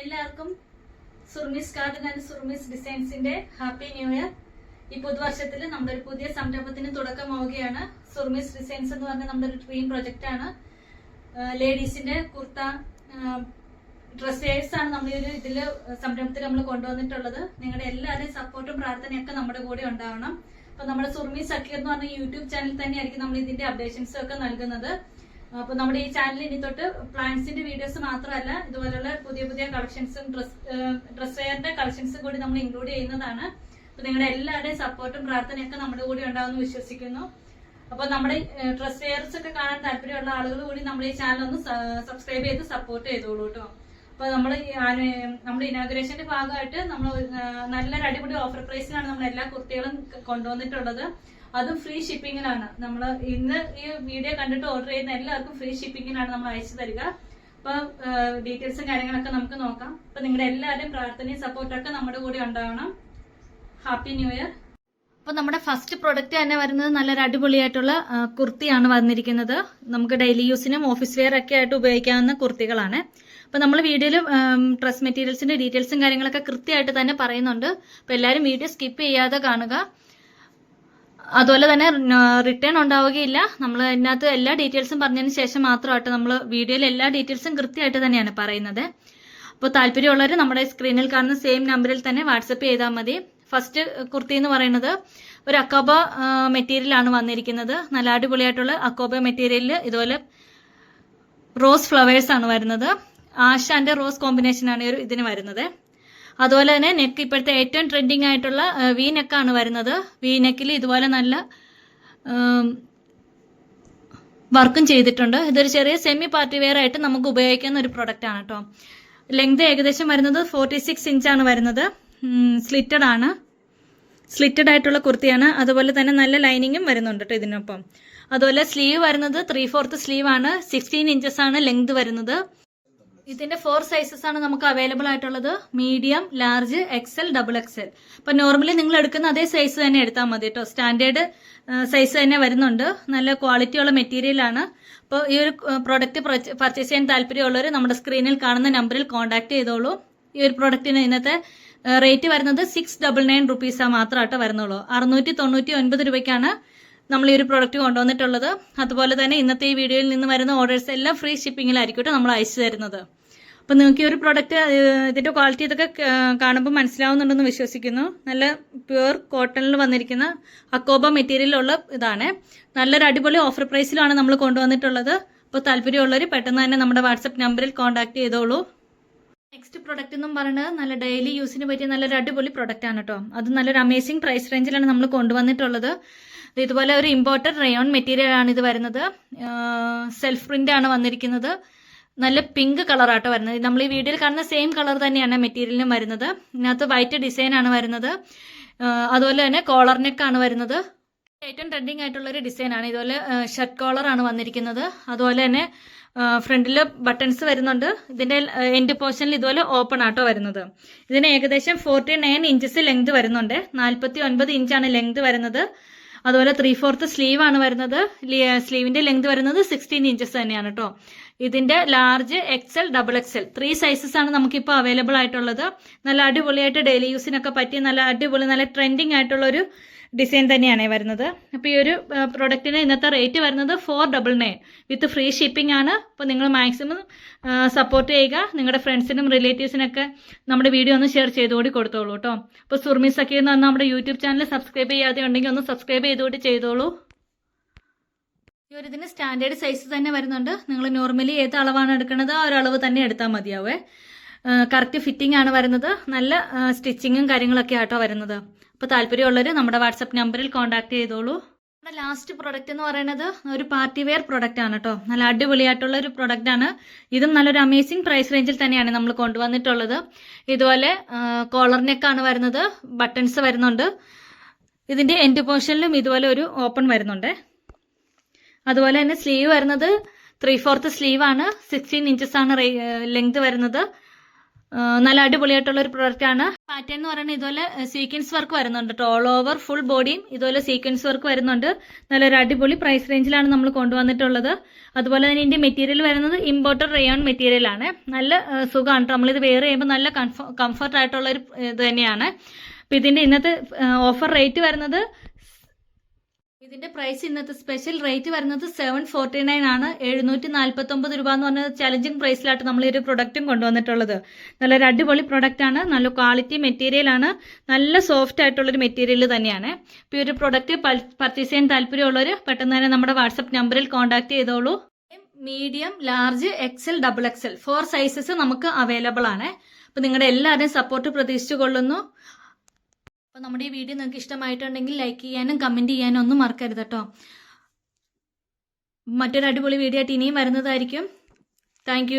എല്ലാവർക്കും സുർമിസ് garden and സുർമിസ് ഡിസൈൻസിന്റെ happy new year. ഈ പുതുവർഷത്തിൽ നമ്മുടെ ഒരു പുതിയ സംരംഭത്തിന് തുടക്കമാവുകയാണ്. സുർമിസ് ഡിസൈൻസ് എന്ന് പറഞ്ഞ നമ്മുടെ ഒരു ഡ്രീം പ്രൊജക്റ്റ് ആണ് ലേഡീസിന്റെ കുർത്ത ഡ്രസ്സേഴ്സ് ആണ് നമ്മൾ ഒരു ഇതിൽ സംരംഭത്തിൽ നമ്മൾ കൊണ്ടുവന്നിട്ടുള്ളത്. നിങ്ങളുടെ എല്ലാവരുടെയും സപ്പോർട്ടും പ്രാർത്ഥനയൊക്കെ നമ്മുടെ കൂടെ ഉണ്ടാവണം. അപ്പൊ നമ്മുടെ സുർമി സക്കീർ എന്ന് പറഞ്ഞ യൂട്യൂബ് ചാനൽ തന്നെയായിരിക്കും നമ്മൾ ഇതിന്റെ അപ്ഡേഷൻസ് ഒക്കെ നൽകുന്നത്. അപ്പൊ നമ്മുടെ ഈ ചാനലിൽ ഇനി തൊട്ട് പ്ലാന്റ്സിന്റെ വീഡിയോസ് മാത്രമല്ല ഇതുപോലുള്ള പുതിയ പുതിയ കളക്ഷൻസും ഡ്രസ് ഡ്രസ് വെയറിന്റെ കളക്ഷൻസും കൂടി നമ്മൾ ഇൻക്ലൂഡ് ചെയ്യുന്നതാണ്. അപ്പൊ നിങ്ങളുടെ എല്ലാവരുടെയും സപ്പോർട്ടും പ്രാർത്ഥനയൊക്കെ നമ്മുടെ കൂടി ഉണ്ടാവുമെന്ന് വിശ്വസിക്കുന്നു. അപ്പൊ നമ്മുടെ ഡ്രസ് വെയർസ് ഒക്കെ കാണാൻ താല്പര്യമുള്ള ആളുകൾ കൂടി നമ്മുടെ ഈ ചാനൽ ഒന്ന് സബ്സ്ക്രൈബ് ചെയ്ത് സപ്പോർട്ട് ചെയ്തോളൂ കേട്ടോ അപ്പൊ നമ്മൾ നമ്മുടെ ഇനോഗ്രേഷന്റെ ഭാഗമായിട്ട് നമ്മൾ നല്ലൊരു അടിപൊളി ഓഫർ പ്രൈസിലാണ് നമ്മൾ എല്ലാ കുർത്തികളും കൊണ്ടുവന്നിട്ടുള്ളത്. അതും ഫ്രീ ഷിപ്പിങ്ങിനാണ് നമ്മൾ ഇന്ന് ഈ വീഡിയോ കണ്ടിട്ട് ഓർഡർ ചെയ്യുന്ന എല്ലാവർക്കും ഫ്രീ ഷിപ്പിങ്ങിനാണ് നമ്മൾ അയച്ചു തരിക. അപ്പൊ ഡീറ്റെയിൽസും കാര്യങ്ങളൊക്കെ നമുക്ക് നോക്കാം. അപ്പൊ നിങ്ങളുടെ എല്ലാവരുടെയും പ്രാർത്ഥനയും സപ്പോർട്ടൊക്കെ നമ്മുടെ കൂടെ ഉണ്ടാവണം. ഹാപ്പി ന്യൂ ഇയർ അപ്പോൾ നമ്മുടെ ഫസ്റ്റ് പ്രൊഡക്റ്റ് തന്നെ വരുന്നത് നല്ലൊരു അടിപൊളിയായിട്ടുള്ള കുർത്തിയാണ് വന്നിരിക്കുന്നത്. നമുക്ക് ഡെയിലി യൂസിനും ഓഫീസ് വെയർ ഒക്കെ ആയിട്ട് ഉപയോഗിക്കാവുന്ന കുർത്തികളാണ്. അപ്പോൾ നമ്മൾ വീഡിയോയിൽ ഡ്രസ് മെറ്റീരിയൽസിന്റെ ഡീറ്റെയിൽസും കാര്യങ്ങളൊക്കെ കൃത്യമായിട്ട് തന്നെ പറയുന്നുണ്ട്. അപ്പോൾ എല്ലാവരും വീഡിയോ സ്കിപ്പ് ചെയ്യാതെ കാണുക. അതുപോലെ തന്നെ റിട്ടേൺ ഉണ്ടാവുകയില്ല. നമ്മൾ ഇതിനകത്ത് എല്ലാ ഡീറ്റെയിൽസും പറഞ്ഞതിന് ശേഷം മാത്രമായിട്ട് നമ്മൾ വീഡിയോയിൽ എല്ലാ ഡീറ്റെയിൽസും കൃത്യമായിട്ട് തന്നെയാണ് പറയുന്നത്. അപ്പോൾ താല്പര്യമുള്ളവർ നമ്മുടെ സ്ക്രീനിൽ കാണുന്ന സെയിം നമ്പറിൽ തന്നെ വാട്സപ്പ് ചെയ്താൽ മതി. ഫസ്റ്റ് കുർത്തി എന്ന് പറയുന്നത് ഒരു അക്കോബ മെറ്റീരിയലാണ് വന്നിരിക്കുന്നത്. നല്ല അടിപൊളിയായിട്ടുള്ള അക്കോബ മെറ്റീരിയലിൽ ഇതുപോലെ റോസ് ഫ്ലവേഴ്സ് ആണ് വരുന്നത്. ആശാന്റെ റോസ് ആണ് ഈ ഇതിന് വരുന്നത്. അതുപോലെ തന്നെ നെക്ക് ഇപ്പോഴത്തെ ഏറ്റവും ട്രെൻഡിങ് ആയിട്ടുള്ള വി നെക്കാണ് വരുന്നത്. വി നെക്കിൽ ഇതുപോലെ നല്ല വർക്കും ചെയ്തിട്ടുണ്ട്. ഇതൊരു ചെറിയ സെമി പാർട്ടി വെയർ ആയിട്ട് നമുക്ക് ഉപയോഗിക്കുന്ന ഒരു പ്രൊഡക്റ്റ് ആണ് കേട്ടോ ലെങ്ത് ഏകദേശം വരുന്നത് ഫോർട്ടി സിക്സ് ആണ് വരുന്നത്. സ്ലിറ്റഡ് ആണ്. സ്ലിറ്റഡ് ആയിട്ടുള്ള കുർത്തിയാണ്. അതുപോലെ തന്നെ നല്ല ലൈനിങ്ങും വരുന്നുണ്ട് കേട്ടോ ഇതിനൊപ്പം. അതുപോലെ സ്ലീവ് വരുന്നത് ത്രീ ഫോർത്ത് സ്ലീവ് ആണ്. സിക്സ്റ്റീൻ ഇഞ്ചസ് ആണ് ലെങ്ത് വരുന്നത്. ഇതിന്റെ ഫോർ സൈസസ് ആണ് നമുക്ക് അവൈലബിൾ ആയിട്ടുള്ളത്. Medium large XL double XL അപ്പൊ നോർമലി നിങ്ങൾ എടുക്കുന്ന അതേ സൈസ് തന്നെ എടുത്താൽ മതി കേട്ടോ സ്റ്റാൻഡേർഡ് സൈസ് തന്നെ വരുന്നുണ്ട്. നല്ല ക്വാളിറ്റിയുള്ള മെറ്റീരിയൽ ആണ്. അപ്പോൾ ഈ ഒരു പ്രോഡക്റ്റ് പർച്ചേസ് ചെയ്യാൻ താല്പര്യമുള്ളവർ നമ്മുടെ സ്ക്രീനിൽ കാണുന്ന നമ്പറിൽ കോൺടാക്ട് ചെയ്തോളൂ. ഈ ഒരു പ്രോഡക്റ്റിന് ഇന്നത്തെ റേറ്റ് വരുന്നത് സിക്സ് ഡബിൾ നയൻ റുപ്പീസാണ് മാത്രമായിട്ട് വരുന്നുള്ളൂ. അറുന്നൂറ്റി തൊണ്ണൂറ്റി ഒൻപത് രൂപയ്ക്കാണ് നമ്മൾ ഈ ഒരു പ്രോഡക്റ്റ് കൊണ്ടുവന്നിട്ടുള്ളത്. അതുപോലെ തന്നെ ഇന്നത്തെ ഈ വീഡിയോയിൽ നിന്ന് വരുന്ന ഓർഡേഴ്സ് എല്ലാം ഫ്രീ ഷിപ്പിങ്ങിലായിരിക്കും നമ്മൾ അയച്ചു തരുന്നത്. അപ്പം നിങ്ങൾക്ക് ഈ ഒരു പ്രോഡക്റ്റ് ഇതിന്റെ ക്വാളിറ്റി ഇതൊക്കെ കാണുമ്പോൾ മനസ്സിലാവുന്നുണ്ടെന്ന് വിശ്വസിക്കുന്നു. നല്ല പ്യുവർ കോട്ടണിൽ വന്നിരിക്കുന്ന അക്കോബ മെറ്റീരിയലുള്ള ഇതാണ്. നല്ലൊരു അടിപൊളി ഓഫർ പ്രൈസിലാണ് നമ്മൾ കൊണ്ടുവന്നിട്ടുള്ളത്. അപ്പോൾ താല്പര്യമുള്ളവർ പെട്ടെന്ന് തന്നെ നമ്മുടെ വാട്സപ്പ് നമ്പറിൽ കോൺടാക്ട് ചെയ്തോളൂ. നെക്സ്റ്റ് പ്രൊഡക്റ്റ് എന്നും പറയുന്നത് നല്ല ഡെയിലി യൂസിന് പറ്റിയ നല്ലൊരു അടിപൊളി പ്രൊഡക്റ്റ് ആണ് കേട്ടോ അത് നല്ലൊരു അമേസിംഗ് പ്രൈസ് റേഞ്ചിലാണ് നമ്മൾ കൊണ്ടുവന്നിട്ടുള്ളത്. ഇതുപോലെ ഒരു ഇമ്പോർട്ടഡ് റയോൺ മെറ്റീരിയൽ ആണ് ഇത് വരുന്നത്. സെൽഫ് പ്രിന്റ് ആണ് വന്നിരിക്കുന്നത്. നല്ല പിങ്ക് കളറാട്ടോ വരുന്നത്. നമ്മൾ ഈ വീഡിയോയിൽ കാണുന്ന സെയിം കളർ തന്നെയാണ് മെറ്റീരിയലിനും വരുന്നത്. ഇതിനകത്ത് വൈറ്റ് ഡിസൈൻ ആണ് വരുന്നത്. അതുപോലെ തന്നെ കോളർ നെക്ക് ആണ് വരുന്നത്. ഏറ്റവും ട്രെൻഡിങ് ആയിട്ടുള്ള ഒരു ഡിസൈൻ ആണ്. ഇതുപോലെ ഷർട്ട് കോളർ ആണ് വന്നിരിക്കുന്നത്. അതുപോലെ തന്നെ ഫ്രണ്ടിൽ ബട്ടൺസ് വരുന്നുണ്ട്. ഇതിന്റെ എൻഡ് പോർഷനിൽ ഇതുപോലെ ഓപ്പൺ ആട്ടോ വരുന്നത്. ഇതിന് ഏകദേശം ഫോർട്ടി നയൻ ഇഞ്ചസ് ലെങ്ത് വരുന്നുണ്ട്. നാൽപ്പത്തി ഒൻപത് ഇഞ്ചാണ് ലെങ്ത് വരുന്നത്. അതുപോലെ ത്രീ ഫോർത്ത് ആണ് വരുന്നത്. സ്ലീവിന്റെ ലെങ്ത് വരുന്നത് സിക്സ്റ്റീൻ ഇഞ്ചസ് തന്നെയാണ് കേട്ടോ ഇതിന്റെ large XL double XL three sizes ആണ് നമുക്കിപ്പോൾ അവൈലബിൾ ആയിട്ടുള്ളത്. നല്ല അടിപൊളിയായിട്ട് ഡെയിലി യൂസിനൊക്കെ പറ്റിയ നല്ല അടിപൊളി നല്ല ട്രെൻഡിങ് ആയിട്ടുള്ള ഒരു ഡിസൈൻ തന്നെയാണ് വരുന്നത്. അപ്പോൾ ഈ ഒരു പ്രൊഡക്റ്റിന് ഇന്നത്തെ റേറ്റ് വരുന്നത് four double nine with free shipping ആണ്. അപ്പോൾ നിങ്ങൾ മാക്സിമം സപ്പോർട്ട് ചെയ്യുക. നിങ്ങളുടെ ഫ്രണ്ട്സിനും റിലേറ്റീവ്സിനൊക്കെ നമ്മുടെ വീഡിയോ ഒന്ന് ഷെയർ ചെയ്തുകൂടി കൊടുത്തോളൂ കേട്ടോ. അപ്പോൾ സുർമി സഖി എന്ന് പറഞ്ഞാൽ നമ്മുടെ യൂട്യൂബ് ചാനൽ സബ്സ്ക്രൈബ് ചെയ്യാതെ ഉണ്ടെങ്കിൽ ഒന്ന് സബ്സ്ക്രൈബ് ചെയ്തുകൂടി ചെയ്തോളൂ. ഈ ഒരു ഇതിന് സ്റ്റാൻഡേർഡ് സൈസ് തന്നെ വരുന്നുണ്ട്. നിങ്ങൾ നോർമലി ഏത് അളവാണ് എടുക്കുന്നത് ആ ഒരു അളവ് തന്നെ എടുത്താൽ മതിയാവേ. കറക്റ്റ് ഫിറ്റിംഗ് ആണ് വരുന്നത്. നല്ല സ്റ്റിച്ചിങ്ങും കാര്യങ്ങളൊക്കെ ആട്ടോ വരുന്നത്. അപ്പോൾ താല്പര്യമുള്ളവർ നമ്മുടെ വാട്സപ്പ് നമ്പറിൽ കോൺടാക്ട് ചെയ്തോളൂ. നമ്മുടെ ലാസ്റ്റ് പ്രൊഡക്റ്റ് എന്ന് പറയുന്നത് ഒരു പാർട്ടി വെയർ പ്രൊഡക്റ്റ് ആണ് കേട്ടോ നല്ല അടിപൊളിയായിട്ടുള്ള ഒരു പ്രൊഡക്റ്റ് ആണ്. ഇതും നല്ലൊരു അമേസിംഗ് പ്രൈസ് റേഞ്ചിൽ തന്നെയാണ് നമ്മൾ കൊണ്ടുവന്നിട്ടുള്ളത്. ഇതുപോലെ കോളർ നെക്കാണ് വരുന്നത്. ബട്ടൺസ് വരുന്നുണ്ട്. ഇതിന്റെ എൻഡ് പോർഷനിലും ഇതുപോലെ ഒരു ഓപ്പൺ വരുന്നുണ്ട്. അതുപോലെ തന്നെ സ്ലീവ് വരുന്നത് ത്രീ ഫോർത്ത് സ്ലീവ് ആണ്. സിക്സ്റ്റീൻ ഇഞ്ചസ് ആണ് ലെങ്ത് വരുന്നത്. നല്ല അടിപൊളിയായിട്ടുള്ള ഒരു പ്രൊഡക്റ്റ് ആണ്. പാറ്റേൺ എന്ന് പറയുന്നത് ഇതുപോലെ സീക്വൻസ് വർക്ക് വരുന്നുണ്ട് ഓൾ ഓവർ ഫുൾ ബോഡിയും ഇതുപോലെ സീക്വൻസ് വർക്ക് വരുന്നുണ്ട്. നല്ലൊരു അടിപൊളി പ്രൈസ് റേഞ്ചിലാണ് നമ്മൾ കൊണ്ടുവന്നിട്ടുള്ളത്. അതുപോലെ തന്നെ ഇതിന്റെ മെറ്റീരിയൽ വരുന്നത് ഇമ്പോർട്ടഡ് റയോൺ മെറ്റീരിയൽ ആണ്. നല്ല സുഖമാണ് നമ്മളിത് വെയർ ചെയ്യുമ്പോൾ നല്ല കംഫർട്ട് ആയിട്ടുള്ള ഒരു ഇത് തന്നെയാണ്. ഇതിന്റെ ഇന്നത്തെ ഓഫർ റേറ്റ് വരുന്നത് ഇതിന്റെ പ്രൈസ് ഇന്നത്തെ സ്പെഷ്യൽ റേറ്റ് വരുന്നത് സെവൻ ഫോർട്ടി നയൻ ആണ്. എഴുന്നൂറ്റി നാൽപ്പത്തി ഒമ്പത് രൂപ എന്ന് പറഞ്ഞ ചലഞ്ചിങ് പ്രൈസിലായിട്ട് നമ്മൾ ഈ ഒരു പ്രൊഡക്റ്റും കൊണ്ടുവന്നിട്ടുള്ളത്. നല്ലൊരു അടിപൊളി പ്രൊഡക്റ്റ് ആണ്. നല്ല ക്വാളിറ്റി മെറ്റീരിയൽ ആണ്. നല്ല സോഫ്റ്റ് ആയിട്ടുള്ളൊരു മെറ്റീരിയൽ തന്നെയാണ്. ഇപ്പോൾ ഈ ഒരു പ്രൊഡക്റ്റ് പർച്ചേസ് ചെയ്യാൻ താല്പര്യമുള്ളവർ പെട്ടെന്ന് തന്നെ നമ്മുടെ വാട്സപ്പ് നമ്പറിൽ കോൺടാക്ട് ചെയ്തോളൂ. Medium large XL double XL four sizes നമുക്ക് അവൈലബിൾ ആണ്. അപ്പോൾ നിങ്ങളുടെ എല്ലാവരുടെയും സപ്പോർട്ട് പ്രതീക്ഷിച്ചു കൊള്ളുന്നു. അപ്പോൾ നമ്മുടെ ഈ വീഡിയോ നിങ്ങൾക്ക് ഇഷ്ടമായിട്ടുണ്ടെങ്കിൽ ലൈക്ക് ചെയ്യാനും കമന്റ് ചെയ്യാനും ഒന്നും മറക്കരുത് കേട്ടോ. മറ്റൊരു അടിപൊളി വീഡിയോ ആയിട്ട് ഇനിയും വരുന്നതായിരിക്കും. താങ്ക്